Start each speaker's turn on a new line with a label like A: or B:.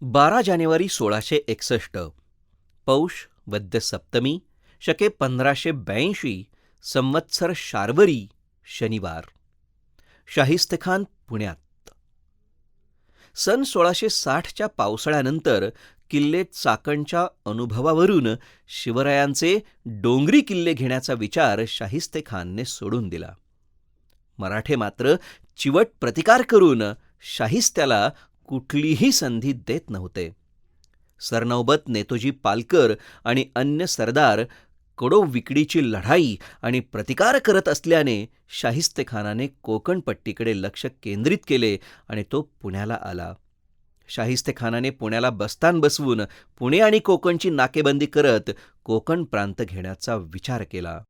A: बारा जानेवारी सोळाशे एकसष्ट. पौष वद्य सप्तमी शके पंधराशे ब्याऐंशी संवत्सर शार्वरी शनिवार. शाहिस्तेखान पुण्यात. सन सोळाशे साठच्या पावसाळ्यानंतर किल्ले चाकणच्या अनुभवावरून शिवरायांचे डोंगरी किल्ले घेण्याचा विचार शाहिस्तेखानने सोडून दिला. मराठे मात्र चिवट प्रतिकार करून शाहिस्त्याला कुठलीही संधी देत नव्हते. सरनौबत नेतोजी पालकर आणि अन्य सरदार कडो विकडीची लढाई आणि प्रतिकार करत असल्याने शाहिस्तेखानाने कोकण पट्टीकडे लक्ष केंद्रित केले आणि तो पुण्याला आला. शाहिस्तेखानाने पुण्याला बस्तान बसवून पुणे आणि कोकणची नाकेबंदी करत कोकण प्रांत घेण्याचा विचार केला.